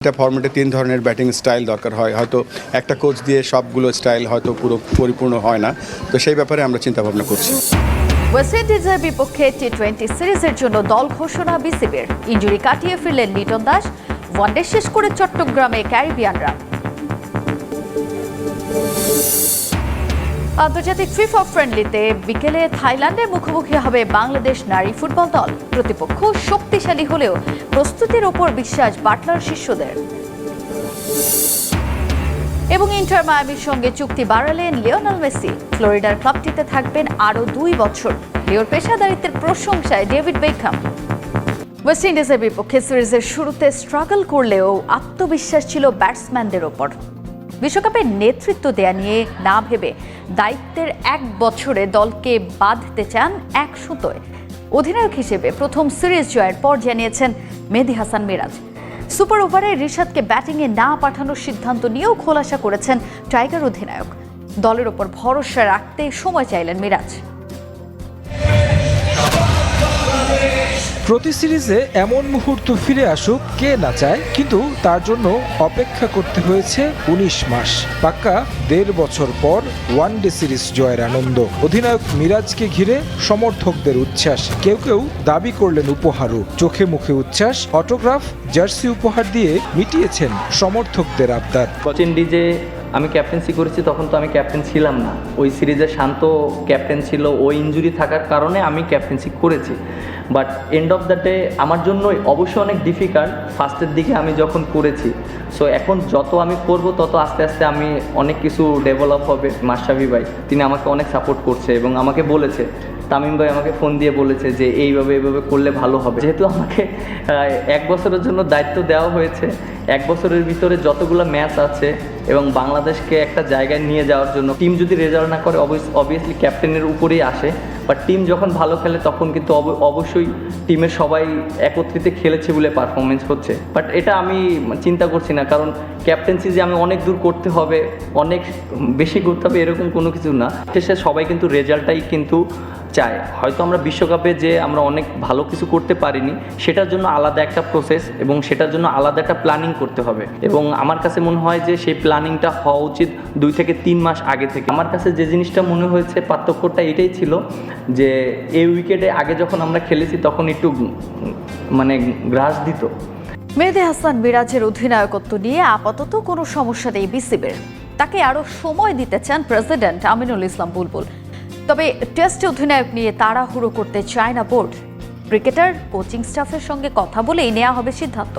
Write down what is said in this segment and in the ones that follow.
একটা ফর্মেটে তিন ধরনের ব্যাটিং স্টাইল দরকার হয়। হয়তো একটা কোচ দিয়ে সবগুলো স্টাইল হয়তো পুরো পরিপূর্ণ হয় না। তো সেই ব্যাপারে আমরা চিন্তা ভাবনা করছি ওয়েস্ট ইন্ডিজের বিপক্ষে টি টোয়েন্টি সিরিজের জন্য দল ঘোষণা বিসিবির। ইঞ্জুরি কাটিয়ে ফিরলেন লিটন দাস। ওয়ানডে শেষ করে চট্টগ্রামে ক্যারিবিয়ানরা। আন্তর্জাতিক ফিফা ফ্রেন্ডলিতে বিকেলে থাইল্যান্ডের মুখোমুখি হবে বাংলাদেশ নারী ফুটবল দল। প্রতিপক্ষ শক্তিশালী হলেও প্রস্তুতির ওপর বিশ্বাস বাটলার শিষ্যদের। এবং ইন্টার মায়ামির সঙ্গে চুক্তি বাড়ালেন লিওনাল মেসি। ফ্লোরিডার ক্লাবটিতে থাকবেন আরও দুই বছর। লিওর পেশাদারিত্বের প্রশংসায় ডেভিড বেকহাম। ওয়েস্ট ইন্ডিজের বিপক্ষে সিরিজের শুরুতে স্ট্রাগল করলেও আত্মবিশ্বাস ছিল ব্যাটসম্যানদের ওপর। বিশ্বকাপে নেতৃত্ব দেয়া নিয়ে না ভেবে দায়িত্বের এক বছরে দলকে বাঁধতে চান এক সুতোয় অধিনায়ক হিসেবে প্রথম সিরিজ জয়ের পর জানিয়েছেন মেহেদি হাসান মিরাজ। সুপার ওভারে রিশাদকে ব্যাটিংয়ে না পাঠানোর সিদ্ধান্ত নিয়েও খোলাসা করেছেন টাইগার অধিনায়ক। দলের ওপর ভরসা রাখতে সময় চাইলেন মিরাজ। প্রতি সিরিজে এমন মুহূর্ত ফিরে আসুক, কে না চায়, কিন্তু তার জন্য অপেক্ষা করতে হয়েছে উনিশ মাস। পাক্কা দেড় বছর পর ওয়ান ডে সিরিজ জয়ের আনন্দ। অধিনায়ক মিরাজকে ঘিরে সমর্থকদের উচ্ছ্বাস। কেউ কেউ দাবি করলেন উপহারও। চোখে মুখে উচ্ছ্বাস, অটোগ্রাফ, জার্সি উপহার দিয়ে মিটিয়েছেন সমর্থকদের আবদার। ইন্ডিজে আমি ক্যাপ্টেন্সি করেছি, তখন তো আমি ক্যাপ্টেন ছিলাম না। ওই সিরিজে শান্ত ক্যাপ্টেন ছিল। ওই ইঞ্জুরি থাকার কারণে আমি ক্যাপ্টেন্সি করেছি। But end of the day আমার জন্য অবশ্যই অনেক ডিফিকাল্ট ফার্স্টের দিকে আমি যখন করেছি। সো এখন যত আমি করব, তত আস্তে আস্তে আমি অনেক কিছু ডেভেলপ হবে মাসাবি ভাই। তিনি আমাকে অনেক সাপোর্ট করছে এবং আমাকে বলেছে। তামিম ভাই আমাকে ফোন দিয়ে বলেছে যে এইভাবে এইভাবে করলে ভালো হবে। যেহেতু আমাকে এক বছরের জন্য দায়িত্ব দেওয়া হয়েছে, এক বছরের ভিতরে যতগুলো ম্যাচ আছে এবং বাংলাদেশকে একটা জায়গায় নিয়ে যাওয়ার জন্য টিম যদি রেজাল্ট না করে অবভিয়াসলি ক্যাপ্টেনের উপরেই আসে। বাট টিম যখন ভালো খেলে, তখন কিন্তু অব- অবশ্যই টিমের সবাই একত্রিত খেলেছে বলে পারফরমেন্স হচ্ছে। বাট এটা আমি চিন্তা করছি না, কারণ ক্যাপ্টেন্সি যে আমি অনেক দূর করতে হবে, অনেক বেশি করতে হবে, এরকম কোনো কিছু না। শেষে সবাই কিন্তু রেজাল্টটাই কিন্তু চায় হয়তো আমরা বিশ্বকাপে যে আমরা অনেক ভালো কিছু করতে পারিনি, সেটার জন্য আলাদা একটা প্রসেস এবং সেটার জন্য আলাদা একটা প্ল্যানিং করতে হবে। এবং আমার কাছে মনে হয় যে সেই প্ল্যানিংটা হওয়া উচিত দুই থেকে তিন মাস আগে থেকে। আমার কাছে যে জিনিসটা মনে হয়েছে, পার্থক্যটা এটাই ছিল যে এই উইকেটে আগে যখন আমরা খেলেছি, তখন একটু মানে গ্রাস দিত। মেহেদি হাসান মিরাজের অধিনায়কত্ব নিয়ে আপাতত কোনো সমস্যা নেই বিসিবির। তাকে আরও সময় দিতে চান প্রেসিডেন্ট আমিনুল ইসলাম বুলবুল। তবে টেস্ট অধিনায়ক নিয়ে তাড়াহুড়ো করতে চায় না বোর্ড। ক্রিকেটার, কোচিং স্টাফের সঙ্গে কথা বলেই নেওয়া হবে সিদ্ধান্ত।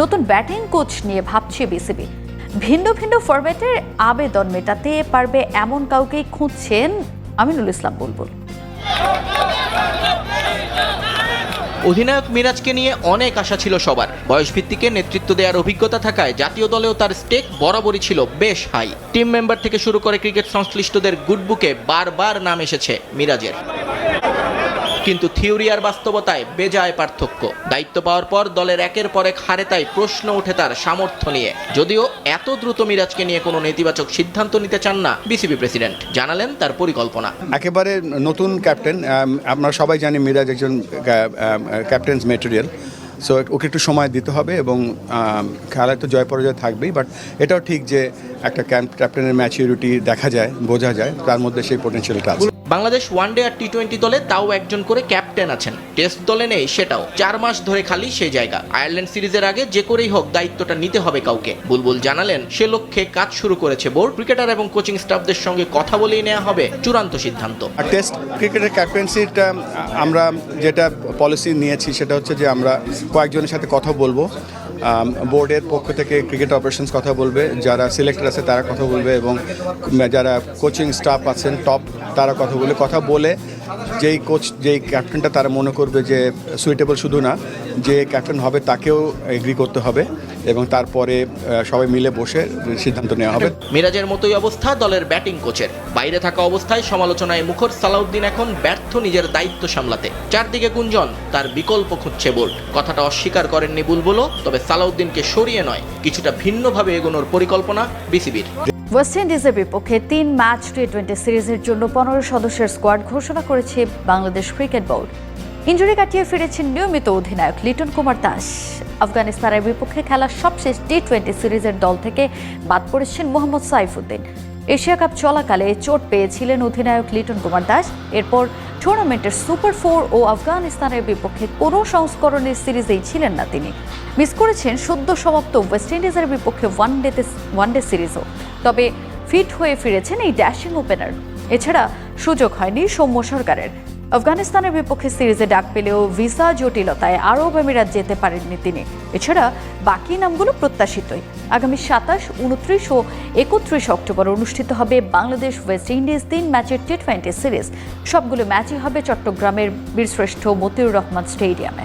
নতুন ব্যাটিং কোচ নিয়ে ভাবছে বিসিবি। ভিন্ন ভিন্ন ফরম্যাটের আবেদন মেটাতে পারবে এমন কাউকেই খুঁজছেন আমিনুল ইসলাম বুলবুল। অধিনায়ক মিরাজকে নিয়ে অনেক আশা ছিল সবার। বয়সভিত্তিকে নেতৃত্ব দেওয়ার অভিজ্ঞতা থাকায় জাতীয় দলেও তার স্টেক বরাবরই ছিল বেশ হাই। টিম মেম্বার থেকে শুরু করে ক্রিকেট সংশ্লিষ্টদের গুডবুকে বারবার নাম এসেছে মিরাজের। কিন্তু থিওরি আর বাস্তবতায় বেজায় পার্থক্য। দায়িত্ব পাওয়ার পর দলের একের পর এক হারে তাই প্রশ্ন ওঠে তার সামর্থ্য নিয়ে। যদিও এত দ্রুত মিরাজকে নিয়ে কোনো নেতিবাচক সিদ্ধান্ত নিতে চান না বিসিবি প্রেসিডেন্ট। জানালেন তার পরিকল্পনা। একেবারে নতুন ক্যাপ্টেন আম, আমরা সবাই জানি মিরাজ একজন ক্যাপ্টেন্স মেটেরিয়াল। সো ওকে একটু সময় দিতে হবে এবং খেলায় তো জয় পরাজয় থাকবেই বাট এটাও ঠিক যে একটা ক্যাম্প ক্যাপ্টেনের ম্যাচিউরিটি দেখা যায় বোঝা যায় তার মধ্যে সেই পোটেনশিয়ালটা আছে। বাংলাদেশ ওয়ানডে আর টি টোয়েন্টি দলে তাও একজন করে ক্যাপ্টেন আছেন। টেস্ট দলে নেই সেটাও। চার মাস ধরে খালি সেই জায়গা। আয়ারল্যান্ড সিরিজের আগে যে করেই হোক দায়িত্বটা নিতে হবে কাউকে। বুলবুল জানালেন, সে লক্ষ্যে কাজ শুরু করেছে বোর্ড। ক্রিকেটার এবং কোচিং স্টাফদের সঙ্গে কথা বলেই নেওয়া হবে চূড়ান্ত সিদ্ধান্ত। টেস্ট ক্রিকেটের ক্যাপ্টেন্সিটা, আমরা যেটা পলিসি নিয়েছি সেটা হচ্ছে যে আমরা কয়েকজনের সাথে কথা বলব। বোর্ডের পক্ষ থেকে ক্রিকেট অপারেশনস কথা বলবে। যারা সিলেক্টর আছে তারা কথা বলবে এবং যারা কোচিং স্টাফ আছেন টপ তারা কথা বলে কথা বলে যেই কোচ যেই ক্যাপ্টেনটা তারা মনে করবে যে সুইটেবল শুধু না, যে ক্যাপ্টেন হবে তাকেও এগ্রি করতে হবে। এবং তারপরে সবাই মিলে বসে সিদ্ধান্ত নেওয়া হবে। মিরাজের মতোই অবস্থা দলের ব্যাটিং কোচের। বাইরে থাকা অবস্থায় সমালোচনায় মুখর সালাউদ্দিন এখন ব্যর্থ নিজের দায়িত্ব সামলাতে। চারদিকে গুঞ্জন তার বিকল্প খুঁজছে বোর্ড। কথাটা অস্বীকার করেননি বুলবুলও তবে সালাউদ্দিনকে সরিয়ে নয়। কিছুটা ভিন্নভাবে এগোনোর পরিকল্পনা বিসিবির। ওয়েস্ট ইন্ডিজের বিপক্ষে তিন ম্যাচ টি টোয়েন্টি সিরিজের জন্য পনেরো সদস্যের স্কোয়াড ঘোষণা করেছে বাংলাদেশ ক্রিকেট বোর্ড। ইঞ্জুরি কাটিয়ে ফিরেছেন নিয়মিত অধিনায়ক লিটন কুমার দাস। আফগানিস্তানের বিপক্ষে খেলা সবশেষ টি টোয়েন্টি সিরিজের দল থেকে বাদ পড়েছেন মোহাম্মদ সাইফুদ্দিন। এশিয়া কাপ চলাকালে চোট পেয়েছিলেন অধিনায়ক লিটন কুমার দাস। এরপর টুর্নামেন্টের সুপার ফোর ও আফগানিস্তানের বিপক্ষে কোনো সংস্করণের সিরিজেই ছিলেন না তিনি। মিস করেছেন সদ্য সমাপ্ত ওয়েস্ট ইন্ডিজের বিপক্ষে ওয়ান ডেতে ওয়ানডে সিরিজও। তবে ফিট হয়ে ফিরেছেন এই ড্যাশিং ওপেনার। এছাড়া সুযোগ হয়নি সৌম্য সরকারের। আফগানিস্তানের বিপক্ষে সিরিজে ডাক পেলেও ভিসা জটিলতায় আরব আমিরাত যেতে পারেননি তিনি। এছাড়া বাকি নামগুলো প্রত্যাশিতই। আগামী সাতাশ, উনত্রিশ ও একত্রিশ অক্টোবর অনুষ্ঠিত হবে বাংলাদেশ ওয়েস্ট ইন্ডিজ তিন ম্যাচের টি টোয়েন্টি সিরিজ। সবগুলো ম্যাচই হবে চট্টগ্রামের বীরশ্রেষ্ঠ মতিউর রহমান স্টেডিয়ামে।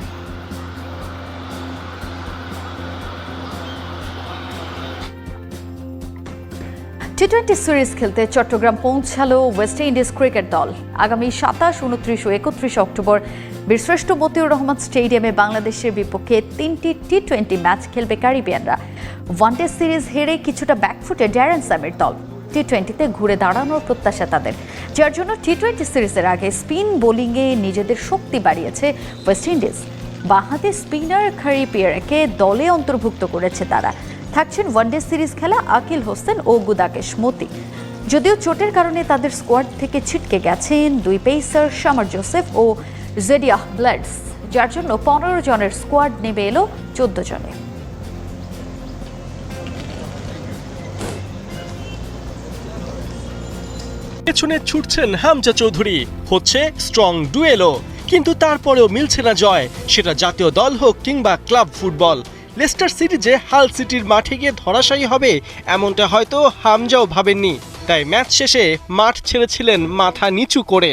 টি টোয়েন্টি সিরিজ খেলতে চট্টগ্রাম পৌঁছালো ওয়েস্ট ইন্ডিজ ক্রিকেট দল। আগামী সাতাশ, উনত্রিশ ও একত্রিশ অক্টোবর বীরশ্রেষ্ঠ মতিউর রহমান স্টেডিয়ামে বাংলাদেশের বিপক্ষে তিনটি টি টোয়েন্টি ম্যাচ খেলবে ক্যারিবিয়ানরা। ওয়ানডে সিরিজ হেরে কিছুটা ব্যাকফুটে ড্যারেন সামির দল। টি টোয়েন্টিতে ঘুরে দাঁড়ানোর প্রত্যাশা তাদের। যার জন্য টি টোয়েন্টি সিরিজের আগে স্পিন বোলিংয়ে নিজেদের শক্তি বাড়িয়েছে ওয়েস্ট ইন্ডিজ বাঁহাতে স্পিনার খারি পিয়ারকে দলে অন্তর্ভুক্ত করেছে তারা। থাকছেন ওয়ানডে সিরিজ খেলা আকিল হোসেন ও গুদাকেশ মতি। যদিও চোটের কারণে তাদের স্কোয়াড থেকে ছিটকে গেছেন দুই পেসার শামার জোসেফ ও জেডিয়াহ ব্লাডস, যার জন্য পনেরো জনের স্কোয়াড নেমে এলো চোদ্দ জনে। পেছনে ছুটছেন হামজা চৌধুরী। হচ্ছে স্ট্রং ডুয়েলো কিন্তু তারপরেও মিলছে না জয়। সেটা জাতীয় দল হোক কিংবা ক্লাব ফুটবল লেস্টার সিরিজে হাল সিটির মাঠে গিয়ে ধরাশায়ী হবে, এমনটা হয়তো হামজাও ভাবেননি। তাই ম্যাচ শেষে মাঠ ছেড়েছিলেন মাথা নিচু করে।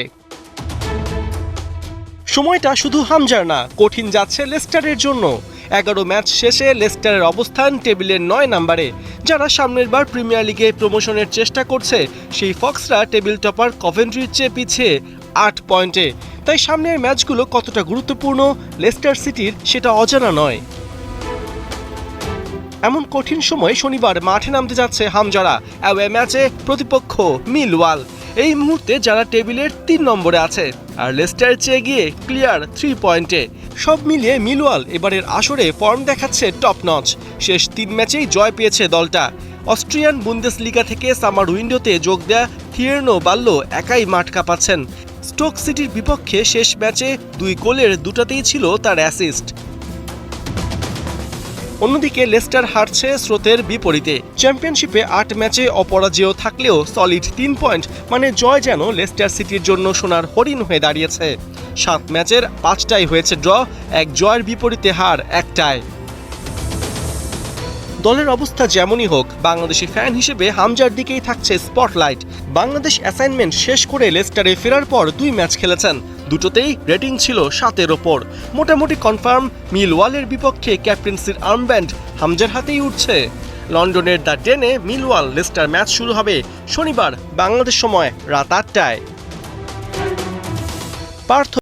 সময়টা শুধু হামজার না, কঠিন যাচ্ছে লেস্টারের জন্য। এগারো ম্যাচ শেষে লেস্টারের অবস্থান টেবিলের নয় নাম্বারে, যারা সামনের বার প্রিমিয়ার লিগে প্রমোশনের চেষ্টা করছে, সেই ফক্সরা টেবিল টপার কভেন্ট্রির চেয়ে পিছিয়ে আট পয়েন্টে। তাই সামনের ম্যাচগুলো কতটা গুরুত্বপূর্ণ লেস্টার সিটির সেটা অজানা নয়। এমন কঠিন সময় শনিবার মাঠে নামতে যাচ্ছে হামজারা। অ্যাওয়ে ম্যাচে প্রতিপক্ষ মিলওয়াল। এই মুহূর্তে যারা টেবিলের তিন নম্বরে আছে, আর লেস্টার চেয়ে গিয়ে ক্লিয়ার থ্রি পয়েন্টে। সব মিলিয়ে মিলওয়াল এবারের আসরে ফর্ম দেখাচ্ছে টপ নচ শেষ তিন ম্যাচেই জয় পেয়েছে দলটা। অস্ট্রিয়ান বুন্দেস লিগা থেকে সামার উইন্ডোতে যোগ দেয়া থিয়ের্নো বাল্য একাই মাঠ কাঁপাচ্ছেন। স্টোক সিটির বিপক্ষে শেষ ম্যাচে দুই গোলের দুটাতেই ছিল তার অ্যাসিস্ট। অন্যদিকে লেস্টার হারছে স্রোতের বিপরীতে। চ্যাম্পিয়নশিপে আট ম্যাচে অপরাজেয় থাকলেও সলিড তিন পয়েন্ট মানে জয় যেন লেস্টার সিটির জন্য সোনার হরিণ হয়ে দাঁড়িয়েছে। সাত ম্যাচের পাঁচটাই হয়েছে ড্র, এক জয়ের বিপরীতে হার একটায় দলের অবস্থা যেমনই হোক, বাংলাদেশি ফ্যান হিসেবে হামজার দিকেই থাকছে স্পটলাইট বাংলাদেশ অ্যাসাইনমেন্ট শেষ করে লেস্টারে ফেরার পর দুই ম্যাচ খেলেছেন। দুটোতেই রেটিং ছিল সাতের ওপর। মোটামুটি কনফার্ম মিল ওয়ালের বিপক্ষে ক্যাপ্টেন্সির আর্মব্যান্ড হামজার হাতেই উঠছে। লন্ডনের দ্য ডেনে মিলওয়াল লেস্টার ম্যাচ শুরু হবে শনিবার বাংলাদেশ সময় রাত আটটায়। পার্থ